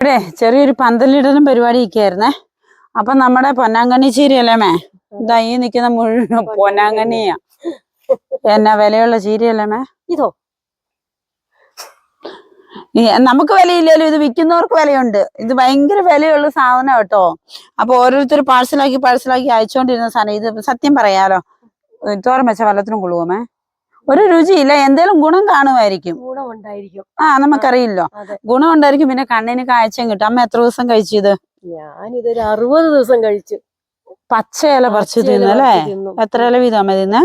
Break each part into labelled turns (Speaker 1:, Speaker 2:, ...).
Speaker 1: ഇവിടെ ചെറിയൊരു പന്തലിടലും പരിപാടിയൊക്കെ ആയിരുന്നേ അപ്പൊ നമ്മുടെ പൊന്നാങ്കണ്ണി ചീരയല്ലേ മേ? ഇതാ ഈ നിക്കുന്ന മുഴുവൻ പൊന്നാങ്കണ്ണിയാ. എന്നാ വിലയുള്ള ചീരയല്ലേ മേ?
Speaker 2: ഇതോ?
Speaker 1: നമുക്ക് വിലയില്ലല്ലോ ഇത് വിൽക്കുന്നവർക്ക് വിലയുണ്ട്. ഇത് ഭയങ്കര വിലയുള്ള സാധനം കേട്ടോ. അപ്പൊ ഓരോരുത്തർ പാഴ്സലാക്കി പാഴ്സലാക്കി അയച്ചോണ്ടിരുന്ന സാധനം. ഇത് സത്യം പറയാലോ ഏ, തോരൻ വെച്ച വല്ലത്തിനും കൊള്ളുവോമേ ഒരു രുചിയില്ല എന്തേലും ഗുണം കാണുമായിരിക്കും.
Speaker 2: ഗുണമുണ്ടായിരിക്കും.
Speaker 1: ആ നമുക്കറിയില്ലോ.
Speaker 2: അതെ.
Speaker 1: ഗുണം ഉണ്ടായിരിക്കും പിന്നെ കണ്ണിന് കാഴ്ചയും കിട്ടും. അമ്മ എത്ര ദിവസം കഴിച്ചു ഇത്?
Speaker 2: ഞാനിതൊരു അറുപത് ദിവസം കഴിച്ചു.
Speaker 1: പച്ച ഇല പറിച്ച്
Speaker 2: പച്ചയില
Speaker 1: അല്ലേ?
Speaker 2: പറിച്ച് തിന്നല്ലേ
Speaker 1: എത്ര ഇല വീതം അമ്മ തിന്നേ?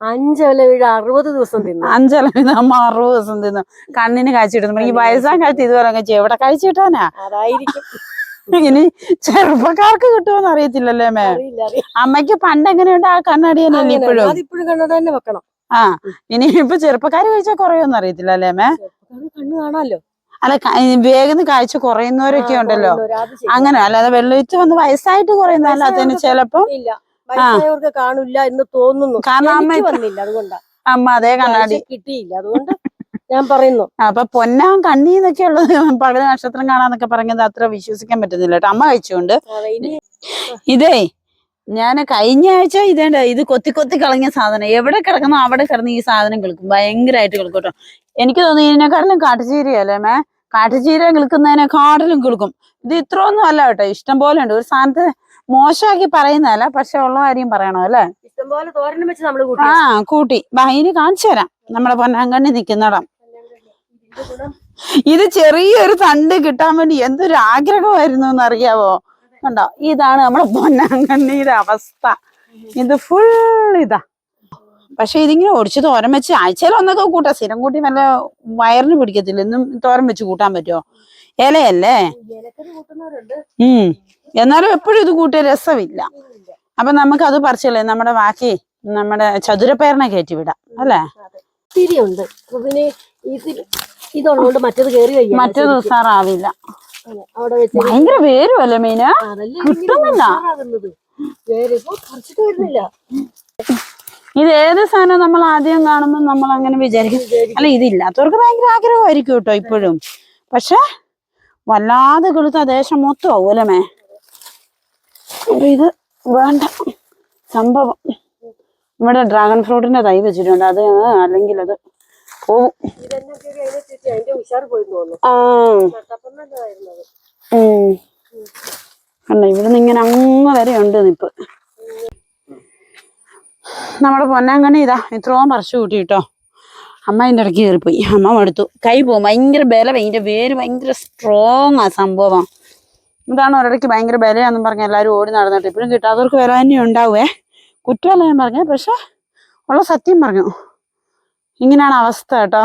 Speaker 2: അഞ്ചല വീഴ അറുപത് ദിവസം തിന്നു.
Speaker 1: അഞ്ചല വീതം അമ്മ അറുപത് ദിവസം തിന്നു. കണ്ണിന് കാഴ്ച ഈ വയസ്സാം കാലത്ത് ഇതുപോലെ കഴിച്ചു എവിടെ കഴിച്ചു കിട്ടാനാ?
Speaker 2: അതായിരിക്കും.
Speaker 1: ഇനി ചെറുപ്പക്കാർക്ക് കിട്ടുമെന്ന് അറിയത്തില്ലല്ലേ മേ. അമ്മയ്ക്ക് പണ്ട് എങ്ങനെയുണ്ട് ആ
Speaker 2: അങ്ങനെ,
Speaker 1: ഇപ്പോഴും?
Speaker 2: ഇപ്പോഴും കണ്ണട തന്നെ വെക്കണം.
Speaker 1: ആ ഇനി ഇപ്പൊ ചെറുപ്പക്കാര് കഴിച്ചാൽ കുറയൊന്നും അറിയത്തില്ല അല്ലേ മേ
Speaker 2: കണ്ണു കാണാലോ
Speaker 1: അല്ല വേഗം കാഴ്ച കുറയുന്നവരൊക്കെ ഉണ്ടല്ലോ. അങ്ങനെ അല്ലാതെ വെള്ളിച്ച് വന്ന് വയസ്സായിട്ട് കുറയുന്നതല്ല അതിന് ചെലപ്പോ
Speaker 2: കാണില്ല എന്ന് തോന്നുന്നു.
Speaker 1: കാരണം അമ്മ
Speaker 2: വന്നില്ല അതുകൊണ്ടാ.
Speaker 1: അമ്മ അതേ കണ്ണാടി.
Speaker 2: കിട്ടിയില്ല അതുകൊണ്ട് ഞാൻ പറയുന്നു.
Speaker 1: അപ്പൊ പൊന്നാൻ കണ്ണീന്നൊക്കെ ഉള്ളത് പകൽ നക്ഷത്രം കാണാന്നൊക്കെ പറയുന്നത് അത്ര വിശ്വസിക്കാൻ പറ്റുന്നില്ല കേട്ടോ. അമ്മ കഴിച്ചുകൊണ്ട് ഇതേ ഞാൻ കഴിഞ്ഞ ആഴ്ച ഇതേണ്ട ഇത് കൊത്തി കൊത്തി കളഞ്ഞ സാധനം. എവിടെ കിടക്കുന്നോ അവിടെ കിടന്ന് ഈ സാധനം കിളിക്കും. ഭയങ്കരമായിട്ട് കിളിക്കും കേട്ടോ. എനിക്ക് തോന്നുന്നു ഇതിനെക്കാട്ടിലും കാട്ടുചീരയല്ലേ മേ? കാട്ടുചീര കിളിക്കുന്നതിനെക്കാട്ടിലും കിളിക്കും. ഇത് ഇത്രയൊന്നും അല്ല കേട്ടോ. ഇഷ്ടം പോലെ ഉണ്ട്. ഒരു സാധനത്തെ മോശമാക്കി പറയുന്നതല്ല പക്ഷെ ഉള്ള കാര്യം പറയണോ അല്ലേ?
Speaker 2: ഇഷ്ടംപോലെ തോരനും വെച്ച് നമ്മൾ
Speaker 1: ആ കൂട്ടി. ഭയങ്കര ഇനി കാണിച്ചു തരാം. നമ്മുടെ പൊന്നാങ്കണ്ണി നിൽക്കുന്നിടം
Speaker 2: ഗുണം.
Speaker 1: ഇത് ചെറിയൊരു തണ്ട് കിട്ടാൻ വേണ്ടി എന്തൊരു ആഗ്രഹമായിരുന്നു എന്നറിയാവോ? കണ്ടോ ഇതാണ് നമ്മുടെ പൊന്നാങ്കണ്ണിയുടെ അവസ്ഥ. ഇത് ഫുൾ ഇതാ. പക്ഷെ ഇതിങ്ങനെ ഒടിച്ച് തോരം വെച്ച് ആഴ്ചയിൽ ഒന്നൊക്കെ കൂട്ടാം. സ്ഥിരം കൂട്ടി നല്ല വയറിന് പിടിക്കത്തില്ല. എന്നും തോരൻ വെച്ച് കൂട്ടാൻ പറ്റുമോ ഇലയല്ലേ? ഉം. എന്നാലും എപ്പോഴും ഇത് കൂട്ടിയ രസമില്ല. അപ്പൊ നമുക്ക് അത് പറിച്ചല്ലേ? നമ്മുടെ ബാക്കി നമ്മുടെ ചതുരപ്പയറിനെ കയറ്റി വിടാം. അല്ലേ?
Speaker 2: തിരിയുണ്ട് പിന്നെ ഇതുള്ളതുകൊണ്ട് മറ്റത് കയറി
Speaker 1: മറ്റേത് ഉസാറാവില്ല.
Speaker 2: അവിടെ വെച്ച്
Speaker 1: ഭയങ്കര വേരുമല്ലേ മീന്? കിട്ടുന്നില്ല.
Speaker 2: വരുന്നില്ല.
Speaker 1: ഇത് ഏത് സാധനം നമ്മൾ ആദ്യം കാണുമ്പോൾ നമ്മൾ അങ്ങനെ വിചാരിക്കും. അല്ല ഇതില്ലാത്തവർക്ക് ഭയങ്കര ആഗ്രഹമായിരിക്കും കേട്ടോ ഇപ്പോഴും. പക്ഷെ വല്ലാതെ കിളുത്ത ദേശം മൊത്തം ആവുമല്ലേ ഇത് വേണ്ട. സംഭവം. ഇവിടെ ഡ്രാഗൺ ഫ്രൂട്ടിന്റെ തൈ വെച്ചിട്ടുണ്ട്. അത് അല്ലെങ്കിൽ അത് പോവും ആ. കണ്ടോ ഇവിടുന്ന് ഇങ്ങനെ അങ്ങ് വരെ ഉണ്ട് നിപ്പ്. നമ്മുടെ പൊന്നാങ്കണ്ണി ഇതാ ഇത്രയും പറിച്ചു കൂട്ടി കേട്ടോ അമ്മ അതിന്റെ ഇടയ്ക്ക് കയറിപ്പോയി. അമ്മ മടുത്തു. കൈ പോകും. ഭയങ്കര ബല അതിന്റെ വേര് ഭയങ്കര സ്ട്രോങ് ആ സംഭവം. ഇതാണ് ഒരിടയ്ക്ക് ഭയങ്കര ബലയാന്നും പറഞ്ഞ് എല്ലാവരും ഓടി നടന്നിട്ട്. ഇപ്പോഴും കിട്ടാത്തവർക്ക് വില തന്നെ ഉണ്ടാവുമേ കുറ്റമല്ല ഞാൻ പറഞ്ഞത് പക്ഷെ ഉള്ള സത്യം പറഞ്ഞു. ഇങ്ങനെയാണ് അവസ്ഥ കേട്ടോ.